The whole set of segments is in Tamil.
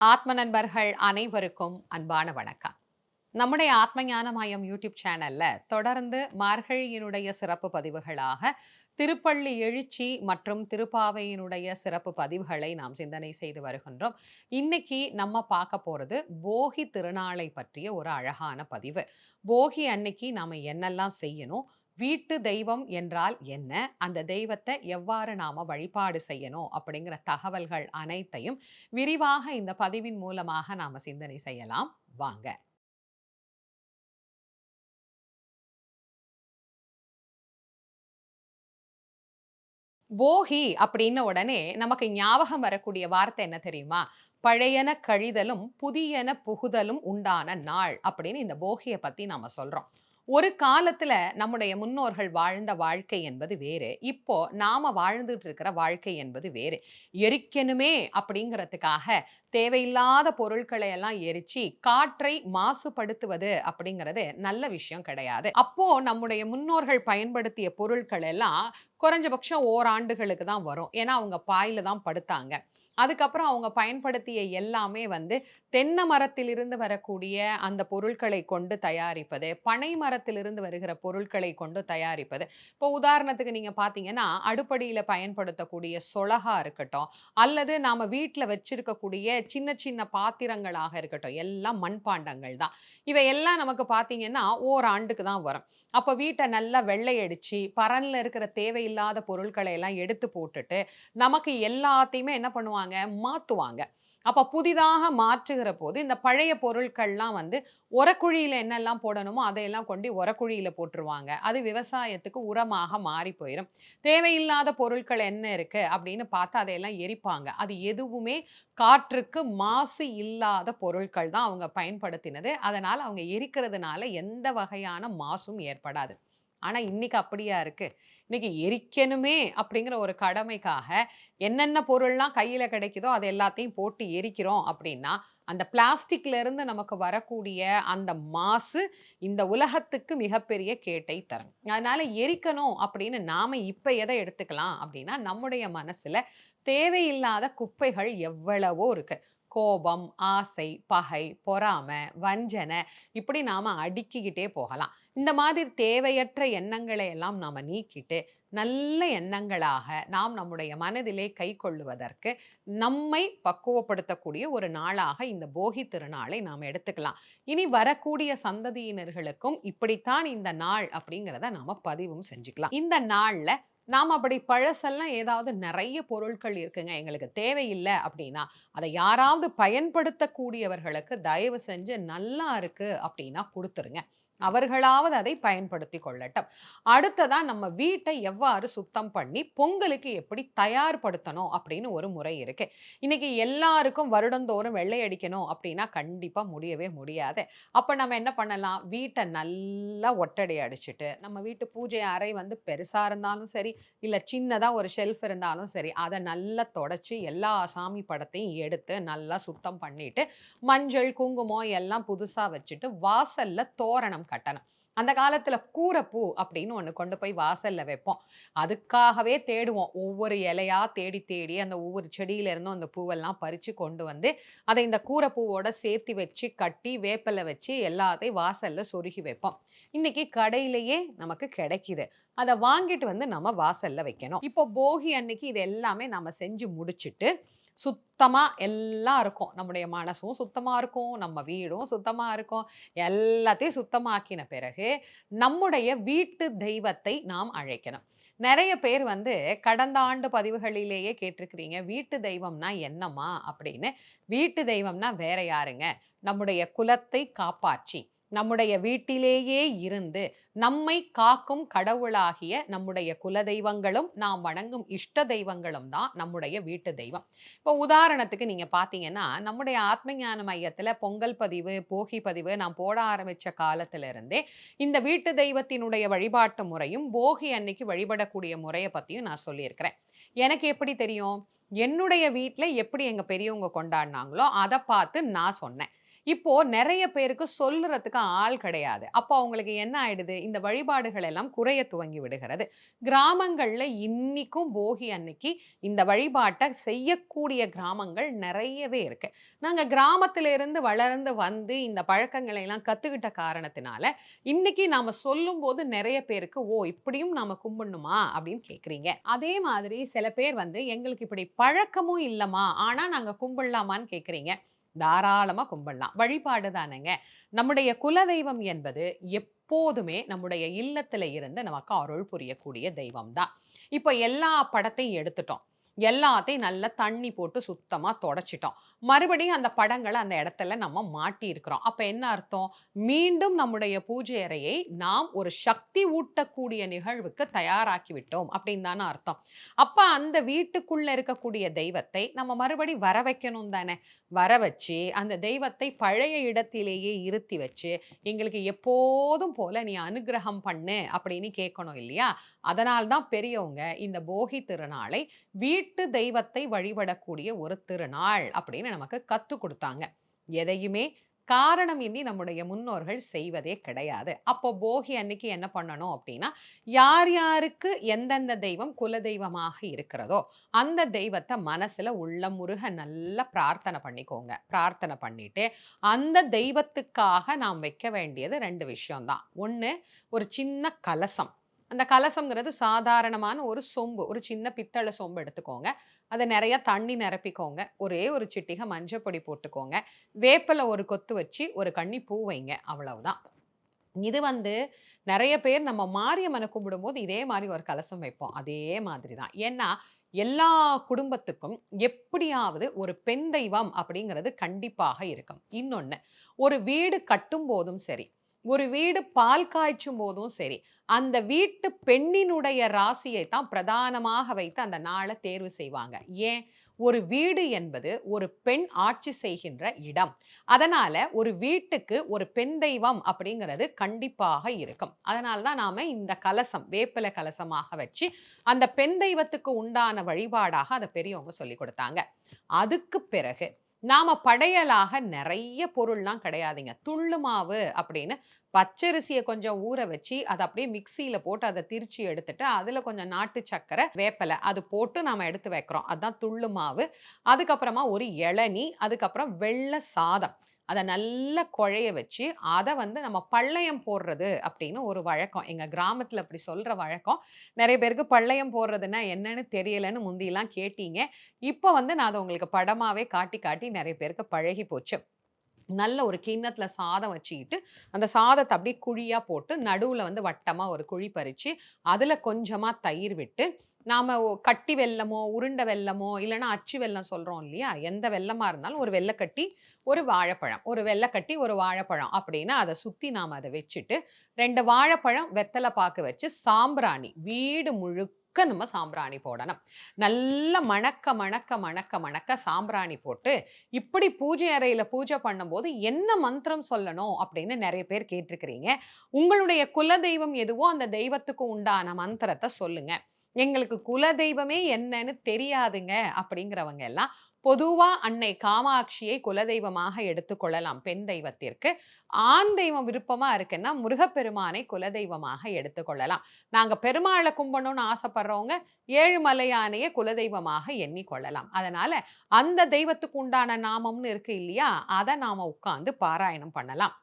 ஆத்ம நண்பர்கள் அனைவருக்கும் அன்பான வணக்கம். நம்முடைய ஆத்ம ஞானமயம் யூடியூப் சேனல்ல தொடர்ந்து மார்கழியினுடைய சிறப்பு பதிவுகளாக திருப்பள்ளி எழுச்சி மற்றும் திருப்பாவையினுடைய சிறப்பு பதிவுகளை நாம் சிந்தனை செய்து வருகின்றோம். இன்னைக்கு நம்ம பார்க்க போகிறது போகி திருநாளை பற்றிய ஒரு அழகான பதிவு. போகி அன்னைக்கு நாம் என்னெல்லாம் செய்யணும்? வீட்டு தெய்வம் என்றால் என்ன? அந்த தெய்வத்தை எவ்வாறு நாம வழிபாடு செய்யணும்? அப்படிங்கிற தகவல்கள் அனைத்தையும் விரிவாக இந்த பதிவின் மூலமாக நாம சிந்தனை செய்யலாம். வாங்க. போகி அப்படின்ன உடனே நமக்கு ஞாபகம் வரக்கூடிய வார்த்தை என்ன தெரியுமா? பழையன கழிதலும் புதியன புகுதலும் உண்டான நாள் அப்படின்னு இந்த போகியை பத்தி நாம சொல்றோம். ஒரு காலத்துல நம்முடைய முன்னோர்கள் வாழ்ந்த வாழ்க்கை என்பது வேறு. இப்போ நாம வாழ்ந்துட்டு இருக்கிற வாழ்க்கை என்பது வேறு. எரிக்கணுமே அப்படிங்கிறதுக்காக தேவையில்லாத பொருட்களை எல்லாம் எரிச்சு காற்றை மாசுபடுத்துவது அப்படிங்கிறது நல்ல விஷயம் கிடையாது. அப்போ நம்முடைய முன்னோர்கள் பயன்படுத்திய பொருட்கள் எல்லாம் குறைஞ்சபட்சம் ஓராண்டுகளுக்கு தான் வரும். ஏன்னா அவங்க பாயில தான் படுத்தாங்க. அதுக்கப்புறம் அவங்க பயன்படுத்திய எல்லாமே வந்து தென்னை மரத்திலிருந்து வரக்கூடிய அந்த பொருட்களை கொண்டு தயாரிப்பது பனை மரத்திலிருந்து வருகிற பொருட்களை கொண்டு தயாரிப்பது. இப்போ உதாரணத்துக்கு நீங்கள் பார்த்தீங்கன்னா அடுப்படியில் பயன்படுத்தக்கூடிய சொலகா இருக்கட்டும் அல்லது நாம் வீட்டில் வச்சிருக்கக்கூடிய சின்ன சின்ன பாத்திரங்களாக இருக்கட்டும் எல்லாம் மண்பாண்டங்கள் தான். இவையெல்லாம் நமக்கு பார்த்தீங்கன்னா ஓராண்டுக்கு தான் வரும். அப்போ வீட்டை நல்லா வெள்ளையடிச்சு பரனில் இருக்கிற தேவையில்லாத பொருட்களை எல்லாம் எடுத்து போட்டுட்டு நமக்கு எல்லாத்தையுமே என்ன பண்ணுவாங்க? மாற்றுவாங்க அப்போ புதிதாக மாற்றுகிற போது இந்த பழைய பொருட்கள்லாம் வந்து உரக்குழியில் என்னெல்லாம் போடணுமோ அதையெல்லாம் கொண்டு உரக்குழியில் போட்டுருவாங்க. அது விவசாயத்துக்கு உரமாக மாறி போயிடும் தேவையில்லாத பொருட்கள் என்ன இருக்குது அப்படின்னு பார்த்து அதையெல்லாம் எரிப்பாங்க. அது எதுவுமே காற்றுக்கு மாசு இல்லாத பொருட்கள் தான் அவங்க பயன்படுத்தினது. அதனால் அவங்க எரிக்கிறதுனால எந்த வகையான மாசும் ஏற்படாது. ஆனால் இன்னைக்கு அப்படியா இருக்குது இன்னைக்கு எரிக்கணுமே அப்படிங்கிற ஒரு கடமைக்காக என்னென்ன பொருள்லாம் கையில் கிடைக்குதோ அது எல்லாத்தையும் போட்டு எரிக்கிறோம் அப்படின்னா அந்த பிளாஸ்டிக்லேருந்து நமக்கு வரக்கூடிய அந்த மாசு இந்த உலகத்துக்கு மிகப்பெரிய கேட்டை தரும். அதனால் எரிக்கணும் அப்படின்னு நாம் இப்போ எதை எடுத்துக்கலாம் அப்படின்னா நம்முடைய மனசில் தேவையில்லாத குப்பைகள் எவ்வளவோ இருக்குது கோபம் ஆசை பகை பொறாமை வஞ்சனை இப்படி நாம் அடுக்கிக்கிட்டே போகலாம். இந்த மாதிரி தேவையற்ற எண்ணங்களை எல்லாம் நாம் நீக்கிட்டு நல்ல எண்ணங்களாக நாம் நம்முடைய மனதிலே கை கொள்ளுவதற்கு நம்மை பக்குவப்படுத்தக்கூடிய ஒரு நாளாக இந்த போகி திருநாளை நாம் எடுத்துக்கலாம். இனி வரக்கூடிய சந்ததியினர்களுக்கும் இப்படித்தான் இந்த நாள் அப்படிங்கிறத நாம் பதிவும் செஞ்சுக்கலாம். இந்த நாளில் நாம் அப்படி பழசெல்லாம் ஏதாவது நிறைய பொருட்கள் இருக்குங்க எங்களுக்கு தேவையில்லை அப்படின்னா அதை யாராவது பயன்படுத்தக்கூடியவர்களுக்கு தயவு செஞ்சு நல்லா இருக்குது அப்படின்னா கொடுத்துருங்க. அவர்களாவது அதை பயன்படுத்தி கொள்ளட்டும். அடுத்ததாக நம்ம வீட்டை எவ்வாறு சுத்தம் பண்ணி பொங்கலுக்கு எப்படி தயார்படுத்தணும் அப்படின்னு ஒரு முறை இருக்கு. இன்னைக்கு எல்லாருக்கும் வருடந்தோறும் வெள்ளை அடிக்கணும் அப்படின்னா கண்டிப்பாக முடியவே முடியாது. அப்போ நம்ம என்ன பண்ணலாம்? வீட்டை நல்லா ஒட்டடை அடிச்சுட்டு நம்ம வீட்டு பூஜை அறை வந்து பெருசாக இருந்தாலும் சரி இல்லை சின்னதாக ஒரு ஷெல்ஃப் இருந்தாலும் சரி அதை நல்லா தொடச்சி எல்லா சாமி படத்தையும் எடுத்து நல்லா சுத்தம் பண்ணிட்டு மஞ்சள் குங்குமம் எல்லாம் புதுசாக வச்சுட்டு வாசலில் தோரணம் கட்டணம். அந்த காலத்துல கூரைப்பூ அப்படின்னு ஒன்று கொண்டு போய் வாசல்ல வைப்போம். அதுக்காகவே தேடுவோம். ஒவ்வொரு இலையா தேடி தேடி அந்த ஒவ்வொரு செடியில இருந்தும் அந்த பூவெல்லாம் பறிச்சு கொண்டு வந்து அதை இந்த கூரைப்பூவோட சேர்த்து வச்சு கட்டி வேப்பில வச்சு எல்லாத்தையும் வாசல்ல சொருகி வைப்போம். இன்னைக்கு கடையிலேயே நமக்கு கிடைக்குது. அதை வாங்கிட்டு வந்து நம்ம வாசல்ல வைக்கணும். இப்போ போகி அன்னைக்கு இது எல்லாமே நம்ம செஞ்சு முடிச்சுட்டு சுத்தமாக எல்லாம் இருக்கும். நம்முடைய மனசும் சுத்தமாக இருக்கும் நம்ம வீடும் சுத்தமாக இருக்கும். எல்லாத்தையும் சுத்தமாக்கின பிறகு நம்முடைய வீட்டு தெய்வத்தை நாம் அழைக்கணும். நிறைய பேர் வந்து கடந்த ஆண்டு பதிவுகளிலேயே கேட்டிருக்கிறீங்க வீட்டு தெய்வம்னா என்னம்மா அப்படின்னு. வீட்டு தெய்வம்னா வேற யாருங்க? நம்முடைய குலத்தை காப்பாற்றி. நம்முடைய வீட்டிலேயே இருந்து நம்மை காக்கும் கடவுளாகிய நம்முடைய குலதெய்வங்களும் நாம் வணங்கும் இஷ்ட தெய்வங்களும் தான் நம்முடைய வீட்டு தெய்வம். இப்போ உதாரணத்துக்கு நீங்கள் பார்த்தீங்கன்னா நம்முடைய ஆத்ம ஞான பொங்கல் பதிவு போகி பதிவு நான் போட ஆரம்பித்த காலத்திலிருந்தே இந்த வீட்டு தெய்வத்தினுடைய வழிபாட்டு முறையும் போகி அன்னைக்கு வழிபடக்கூடிய முறையை பற்றியும் நான் சொல்லியிருக்கிறேன். எனக்கு எப்படி தெரியும்? என்னுடைய வீட்டில் எப்படி எங்கள் பெரியவங்க கொண்டாடினாங்களோ அதை பார்த்து நான் சொன்னேன். இப்போ நிறைய பேருக்கு சொல்லுறதுக்கு ஆள் கிடையாது. அப்போ அவங்களுக்கு என்ன ஆயிடுது? இந்த வழிபாடுகள் எல்லாம் குறைய துவங்கி விடுகிறது. கிராமங்களில் இன்னிக்கும் போகி அன்னைக்கு இந்த வழிபாட்டை செய்யக்கூடிய கிராமங்கள் நிறையவே இருக்கு. நாங்கள் கிராமத்திலிருந்து வளர்ந்து வந்து இந்த பழக்கங்களை எல்லாம் கற்றுக்கிட்ட காரணத்தினால, இன்னைக்கு நாம சொல்லும்போது நிறைய பேருக்கு, "ஓ! இப்படியும் நாம கும்பிடணுமா?" அப்படின்னு கேட்குறீங்க அதே மாதிரி சில பேர் வந்து, "எங்களுக்கு இப்படி பழக்கமும் இல்லைம்மா ஆனால் நாங்கள் கும்பிடலாமான்னு?" கேட்குறீங்க தாராளமாக கும்பிடலாம். வழிபாடு தானேங்க. நம்முடைய குலதெய்வம் என்பது எப்போதுமே நம்முடைய இல்லத்தில் இருந்து நமக்கு அருள் புரியக்கூடிய தெய்வம் தான். இப்போ எல்லா படத்தையும் எடுத்துட்டோம். எல்லாத்தையும் நல்லா தண்ணி போட்டு சுத்தமாக தொடச்சிட்டோம். மறுபடியும் அந்த படங்களை அந்த இடத்துல நம்ம மாட்டியிருக்கிறோம். அப்போ என்ன அர்த்தம்? மீண்டும் நம்முடைய பூஜை அறையை நாம் ஒரு சக்தி ஊட்டக்கூடிய நிகழ்வுக்கு தயாராக்கி விட்டோம் அப்படின்னு தானே அர்த்தம். அப்போ அந்த வீட்டுக்குள்ளே இருக்கக்கூடிய தெய்வத்தை நம்ம மறுபடி வர வைக்கணும் தானே! வர வச்சு, அந்த தெய்வத்தை பழைய இடத்திலேயே இருத்தி வச்சு, "எங்களுக்கு எப்போதும் போல நீ அனுக்கிரகம் பண்ணு" அப்படின்னு கேட்கணும் இல்லையா? அதனால்தான் பெரியவங்க இந்த போகி திருநாளை வீட்டு தெய்வத்தை வழிபடக்கூடிய ஒரு திருநாள் அப்படின்னு நமக்கு கற்றுக் கொடுத்தாங்க எதையுமே காரணம் இனி நம்முடைய முன்னோர்கள் செய்வதே கிடையாது. அப்போ போகி அன்னைக்கு என்ன பண்ணணும் அப்படின்னா யார் யாருக்கு எந்தெந்த தெய்வம் குலதெய்வமாக இருக்கிறதோ, அந்த தெய்வத்த மனசுல உள்ளமுருக நல்லா பிரார்த்தனை பண்ணிக்கோங்க. பிரார்த்தனை பண்ணிட்டு, அந்த தெய்வத்துக்காக நாம் வைக்க வேண்டியது ரெண்டு விஷயம் தான். 1 ஒரு சின்ன கலசம். அந்த கலசம்ங்கிறது சாதாரணமான ஒரு சொம்பு. ஒரு சின்ன பித்தளை சொம்பு எடுத்துக்கோங்க. அதை நிறையா தண்ணி நிரப்பிக்கோங்க. ஒரே ஒரு சிட்டிகை மஞ்சப்பொடி போட்டுக்கோங்க. வேப்பில் ஒரு கொத்து வச்சு, ஒரு கன்னி பூ வைங்க. அவ்வளவுதான். இது வந்து நிறைய பேர் நம்ம மாரியம்மனை கும்பிடும்போது இதே மாதிரி ஒரு கலசம் வைப்போம். அதே மாதிரி தான். ஏன்னா, எல்லா குடும்பத்துக்கும் எப்படியாவது ஒரு பெண் தெய்வம் அப்படிங்கிறது கண்டிப்பாக இருக்கும். இன்னொன்று ஒரு வீடு கட்டும்போதும் சரி, ஒரு வீடு பால் காய்ச்சும் போதும் சரி, அந்த வீட்டு பெண்ணினுடைய ராசியை தான் பிரதானமாக வைத்து அந்த நாளை தேர்வு செய்வாங்க. ஏன்? ஒரு வீடு என்பது ஒரு பெண் ஆட்சி செய்கின்ற இடம். அதனால ஒரு வீட்டுக்கு ஒரு பெண் தெய்வம் அப்படிங்கிறது கண்டிப்பாக இருக்கும். அதனால தான் நாம இந்த கலசம், வேப்பில கலசமாக வச்சு, அந்த பெண் தெய்வத்துக்கு உண்டான வழிபாடாக அதை பெரியவங்க சொல்லிக் கொடுத்தாங்க அதுக்கு பிறகு நாம படையலாக நிறைய பொருள்லாம் கிடையாதுங்க. துள்ளு மாவு அப்படின்னு பச்சரிசியை கொஞ்சம் ஊற வச்சு, அதை அப்படியே மிக்சியில் போட்டு அதை திரிச்சு எடுத்துட்டு, அதுல கொஞ்சம் நாட்டு சர்க்கரை, வேப்பலை அது போட்டு நாம எடுத்து வைக்கிறோம். அதான் துள்ளு மாவு. அதுக்கப்புறமா ஒரு இளநீ, அதுக்கப்புறம் வெள்ளை சாதம். அதை நல்லா குழைய வச்சு, அதை வந்து நம்ம பள்ளையம் போடுறது அப்படின்னு ஒரு வழக்கம். எங்கள் கிராமத்தில் அப்படி சொல்கிற வழக்கம். நிறைய பேருக்கு பள்ளையம் போடுறதுன்னா என்னன்னு தெரியலன்னு முந்தியெல்லாம் கேட்டீங்க. இப்போ வந்து நான் அதை உங்களுக்கு படமாகவே காட்டி, காட்டி நிறைய பேருக்கு பழகி போச்சு. நல்ல ஒரு கிண்ணத்தில் சாதம் வச்சுக்கிட்டு, அந்த சாதத்தை அப்படியே குழியாக போட்டு, நடுவில் வந்து வட்டமாக ஒரு குழி பறித்து அதில் கொஞ்சமாக தயிர் விட்டு, நாம் கட்டி வெல்லமோ, உருண்ட வெல்லமோ, இல்லைனா அச்சு வெல்லம் சொல்கிறோம் இல்லையா? எந்த வெள்ளமாக இருந்தாலும் ஒரு வெள்ளைக்கட்டி ஒரு வாழைப்பழம். ஒரு வெள்ளைக்கட்டி ஒரு வாழைப்பழம் அப்படின்னு அதை சுற்றி நாம் அதை வச்சுட்டு, ரெண்டு வாழைப்பழம், வெத்தலை பாக்கு வச்சு, சாம்பிராணி வீடு முழுக்க நம்ம சாம்பிராணி போடணும். நல்லா மணக்க, மணக்க, மணக்க, மணக்க சாம்பிராணி போட்டு, இப்படி பூஜை அறையில் பூஜை பண்ணும்போது என்ன மந்திரம் சொல்லணும் அப்படின்னு நிறைய பேர் கேட்டிருக்கிறீங்க. உங்களுடைய குலதெய்வம் எதுவோ அந்த தெய்வத்துக்கு உண்டான மந்திரத்தை சொல்லுங்க. எங்களுக்கு குலதெய்வமே என்னன்னு தெரியாதுங்க அப்படிங்கிறவங்க எல்லாம், பொதுவாக அன்னை காமாட்சியை குலதெய்வமாக எடுத்துக்கொள்ளலாம் பெண் தெய்வத்திற்கு. ஆண் தெய்வம் விருப்பமாக இருக்குன்னா, முருகப்பெருமானை குலதெய்வமாக எடுத்துக்கொள்ளலாம். நாங்கள் பெருமாளை கும்பணும்னு ஆசைப்படுறவங்க, ஏழுமலையானைய குலதெய்வமாக எண்ணிக்கொள்ளலாம். அதனால் அந்த தெய்வத்துக்கு உண்டான நாமம்னு இருக்கு இல்லையா? அதை நாம உட்காந்து பாராயணம் பண்ணலாம்.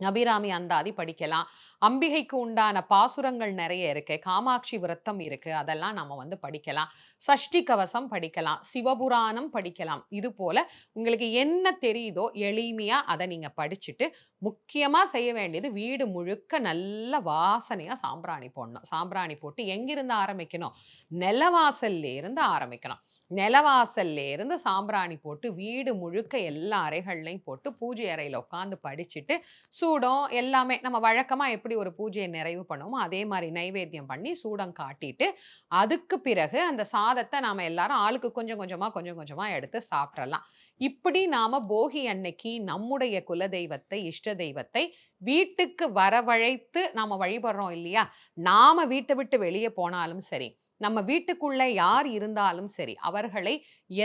அபிராமி அந்தாதி படிக்கலாம். அம்பிகைக்கு உண்டான பாசுரங்கள் நிறைய இருக்கு. காமாட்சி விரத்தம் இருக்கு. அதெல்லாம் நம்ம வந்து படிக்கலாம். சஷ்டி கவசம் படிக்கலாம். சிவபுராணம் படிக்கலாம். இது போல உங்களுக்கு என்ன தெரியுதோ எளிமையா அதை நீங்க படிச்சுட்டு, முக்கியமா செய்ய வேண்டியது வீடு முழுக்க நல்ல வாசனையா சாம்பிராணி போடணும். சாம்பிராணி போட்டு எங்கிருந்து ஆரம்பிக்கணும்? நிலவாசல்ல இருந்து ஆரம்பிக்கணும். நிலவாசல்ல இருந்து சாம்பிராணி போட்டு, வீடு முழுக்க எல்லா அறைகள்லையும் போட்டு, பூஜை அறையில் உட்காந்து படிச்சுட்டு, சூடம் எல்லாமே நம்ம வழக்கமாக எப்படி ஒரு பூஜையை நிறைவு பண்ணுவோமோ, அதே மாதிரி நைவேத்தியம் பண்ணி, சூடம் காட்டிட்டு, அதுக்கு பிறகு அந்த சாதத்தை நாம் எல்லாரும் ஆளுக்கு கொஞ்சம் கொஞ்சமாக கொஞ்சம் கொஞ்சமாக எடுத்து சாப்பிட்றலாம் இப்படி நாம் போகி அன்னைக்கு நம்முடைய குலதெய்வத்தை, இஷ்ட தெய்வத்தை வீட்டுக்கு வரவழைத்து நாம் வழிபடுறோம் இல்லையா? நாம் வீட்டை விட்டு வெளியே போனாலும் சரி, நம்ம வீட்டுக்குள்ளே யார் இருந்தாலும் சரி அவர்களை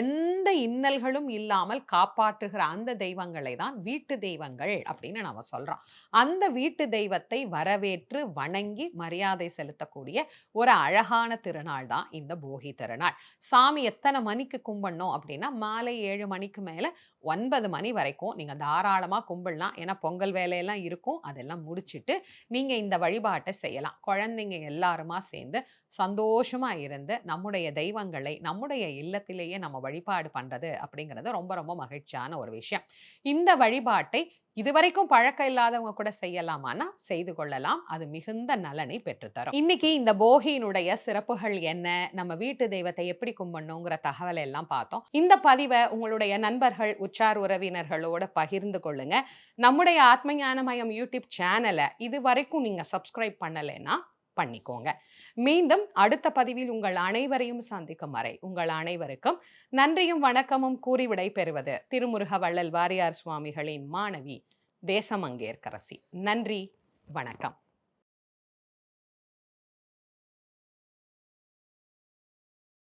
எந்த இன்னல்களும் இல்லாமல் காப்பாற்றுகிற அந்த தெய்வங்களை தான் வீட்டு தெய்வங்கள் அப்படின்னு நம்ம சொல்றோம். அந்த வீட்டு தெய்வத்தை வரவேற்று வணங்கி மரியாதை செலுத்தக்கூடிய ஒரு அழகான திருநாள் தான் இந்த போகி திருநாள். சாமி எத்தனை மணிக்கு கும்பிடணும் அப்படின்னா மாலை ஏழு மணிக்கு மேலே ஒன்பது மணி வரைக்கும் நீங்க தாராளமாக கும்பிடலாம். ஏன்னா பொங்கல் வேலையெல்லாம் இருக்கும். அதெல்லாம் முடிச்சிட்டு நீங்க இந்த வழிபாட்டை செய்யலாம். குழந்தைங்க எல்லாருமா சேர்ந்து சந்தோஷமா இருந்து நம்முடைய தெய்வங்களை நம்முடைய இல்லத்திலேயே நம்ம வழிபாடு பண்ணுறது அப்படிங்கிறது ரொம்ப ரொம்ப மகிழ்ச்சியான ஒரு விஷயம். இந்த வழிபாட்டை இதுவரைக்கும் பழக்கம் இல்லாதவங்க கூட செய்யலாமானா செய்து கொள்ளலாம். அது மிகுந்த நலனை பெற்றுத்தரும். இன்னைக்கு இந்த போகியினுடைய சிறப்புகள் என்ன? நம்ம வீட்டு தெய்வத்தை எப்படி கும்பிடணுங்கிற தகவலை எல்லாம் பார்த்தோம். இந்த பதிவை உங்களுடைய நண்பர்கள் உற்றார் உறவினர்களோட பகிர்ந்து கொள்ளுங்க. நம்முடைய ஆத்ம ஞானமயம் யூடியூப் சேனலை இது வரைக்கும் நீங்க சப்ஸ்கிரைப் பண்ணலைன்னா பண்ணிக்கோங்க. மீண்டும் அடுத்த பதிவில் உங்கள் அனைவரையும் சந்திக்கும் வரை உங்கள் அனைவருக்கும் நன்றியும் வணக்கமும் கூறி விடை பெறுவது திருமுருக வள்ளல் வாரியார் சுவாமிகளின் மாணவி தேசமங்கேற்கரசி. நன்றி வணக்கம்.